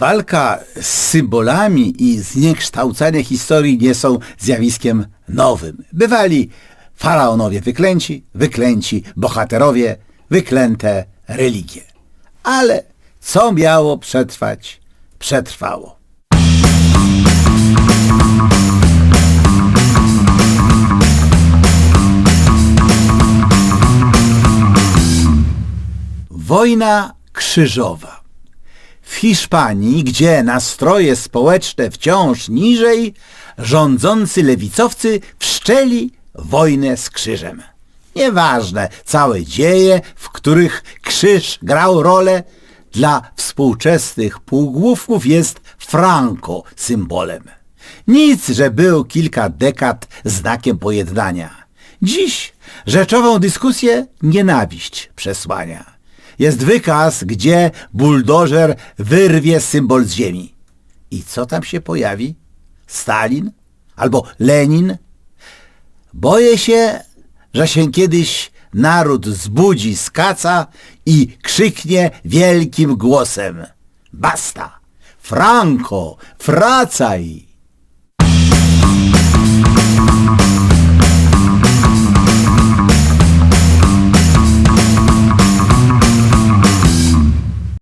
Walka z symbolami i zniekształcanie historii nie są zjawiskiem nowym. Bywali faraonowie wyklęci, wyklęci bohaterowie, wyklęte religie. Ale co miało przetrwać, przetrwało. Wojna krzyżowa. W Hiszpanii, gdzie nastroje społeczne wciąż niżej, rządzący lewicowcy wszczęli wojnę z krzyżem. Nieważne całe dzieje, w których krzyż grał rolę, dla współczesnych półgłówków jest Franco symbolem. Nic, że był kilka dekad znakiem pojednania. Dziś rzeczową dyskusję nienawiść przesłania. Jest wykaz, gdzie buldożer wyrwie symbol z ziemi. I co tam się pojawi? Stalin? Albo Lenin? Boję się, że się kiedyś naród zbudzi z kaca i krzyknie wielkim głosem. Basta! Franco, wracaj!